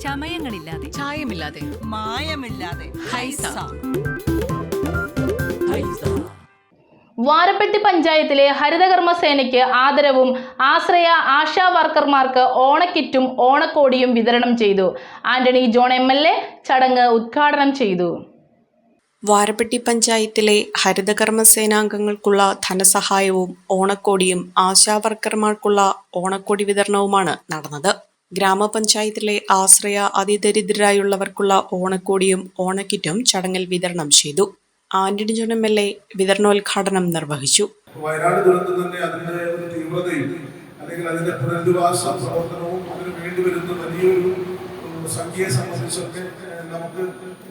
ചമയങ്ങളില്ലാതെ. ചായമില്ലാതെ. മായമില്ലാതെ. ഹൈസ. വാരപ്പെട്ടി പഞ്ചായത്തിലെ ഹരിതകർമ്മ സേനയ്ക്ക് ആദരവും ആശ്രയ ആശാ വർക്കർമാർക്ക് ഓണക്കിറ്റും ഓണക്കോടിയും വിതരണം ചെയ്തു. Antony John M L A ചടങ്ങ് ഉദ്ഘാടനം ചെയ്തു. വാരപ്പെട്ടി പഞ്ചായത്തിലെ ഹരിതകർമ്മ സേനാംഗങ്ങൾക്കുള്ള ധനസഹായവും ഓണക്കോടിയും ആശാവർക്കർമാർക്കുള്ള ഓണക്കോടി വിതരണവുമാണ് നടന്നത്. ഗ്രാമപഞ്ചായത്തിലെ ആശ്രയ അതിദരിദ്രരായുള്ളവർക്കുള്ള ഓണക്കോടിയും ഓണക്കിറ്റും ചടങ്ങിൽ വിതരണം ചെയ്തു. Antony John M L A വിതരണോദ്ഘാടനം നിർവഹിച്ചു. വയനാട് ദുരന്തം തന്നെ അതിന്റെ ഒരു തീവ്രതയും അല്ലെങ്കിൽ അതിന്റെ പുനരധിവാസ പ്രവർത്തനവും അതിന് വേണ്ടി വരുന്ന വലിയൊരു സംഖ്യയെ സംബന്ധിച്ചൊക്കെ നമുക്ക്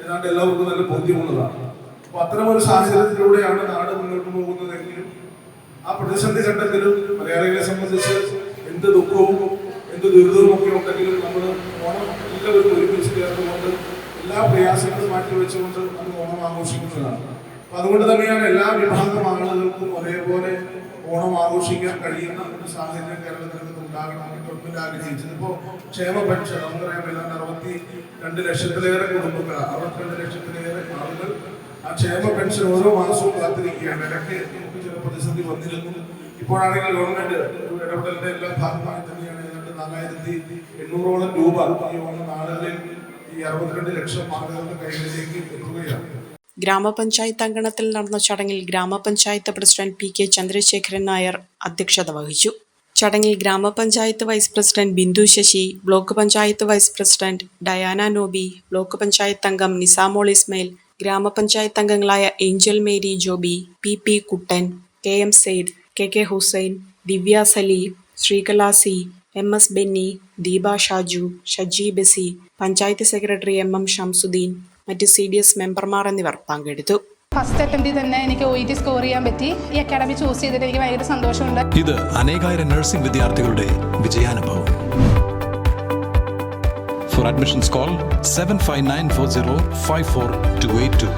ഏതാണ്ട് എല്ലാവർക്കും നല്ല ബോധ്യമുള്ളതാണ്. അപ്പൊ അത്തരമൊരു സാഹചര്യത്തിലൂടെയാണ് നാട് മുന്നോട്ട് പോകുന്നതെങ്കിലും ആ പ്രതിസന്ധി ഘട്ടത്തിലും മലയാളികളെ സംബന്ധിച്ച് എന്ത് ദുഃഖവും എന്ത് ദുരിതമൊക്കെ ഉണ്ടെങ്കിലും നമ്മൾ ഓണം എല്ലാവരും ഒരുമിച്ച് ചേർന്നുകൊണ്ട് എല്ലാ പ്രയാസങ്ങളും മാറ്റിവെച്ചുകൊണ്ട് നമ്മൾ ഓണം ആഘോഷിക്കുന്നതാണ്. അപ്പൊ അതുകൊണ്ട് തന്നെയാണ് എല്ലാ വിഭാഗം ആളുകൾക്കും ഒരേപോലെ ഓണം ആഘോഷിക്കാൻ കഴിയുന്ന ഒരു സാഹചര്യം കേരളത്തിനകത്ത് ഉണ്ടാകണമെന്ന് ഗവൺമെന്റ് ആഗ്രഹിച്ചത് ഇപ്പോൾ ക്ഷേമ പെൻഷൻ നമുക്കറിയാം ഏതാണ്ട് അറുപത്തി രണ്ട് ലക്ഷത്തിലേറെ കുടുംബങ്ങൾ അറുപത്തിരണ്ട് ലക്ഷത്തിലേറെ ആളുകൾ ആ ക്ഷേമ പെൻഷൻ ഓരോ മാസവും കാത്തിരിക്കുകയാണ്. ഇടയ്ക്ക് നമുക്ക് ചില പ്രതിസന്ധി വന്നിരുന്നു. ഇപ്പോഴാണെങ്കിൽ ഗവൺമെന്റ് ഇടപെടലിന്റെ എല്ലാ ഭാഗമായി തന്നെയാണ് നാലായിരത്തി എണ്ണൂറോളം രൂപ ഈ നാളുകളിൽ ഈ അറുപത്തിരണ്ട് ലക്ഷം ആളുകളുടെ കൈകളിലേക്ക് എത്തുകയാണ്. ഗ്രാമപഞ്ചായത്ത് അങ്കണത്തിൽ നടന്ന ചടങ്ങിൽ ഗ്രാമപഞ്ചായത്ത് president P K Chandrasekharan Nair അധ്യക്ഷത വഹിച്ചു. ചടങ്ങിൽ ഗ്രാമപഞ്ചായത്ത് vice president Bindu Sasi block panchayat vice president Diana Nobi block panchayat അംഗം നിസാമോൾ ഇസ്മയിൽ ഗ്രാമപഞ്ചായത്ത് അംഗങ്ങളായ Angel Mary Joby P P Kuttan K M Sayed K K Hussain Divya Saleem Sreekala C M S Benny Deepa Shaju Shaji Besi panchayat secretary M M Shamsuddin മറ്റ് C D S മെമ്പർമാർ എന്നിവർ പങ്കെടുത്തു. First അറ്റംപ്റ്റിൽ തന്നെ എനിക്ക് O E T score ചെയ്യാൻ പറ്റി. ഈ academy choose ചെയ്തിട്ട് എനിക്ക് ഭയങ്കര സന്തോഷമുണ്ട്. ഇത് അനേകായിരം നഴ്സിംഗ് വിദ്യാർത്ഥികളുടെ വിജയാനുഭവം. For admissions call seven five nine four zero five four two eight two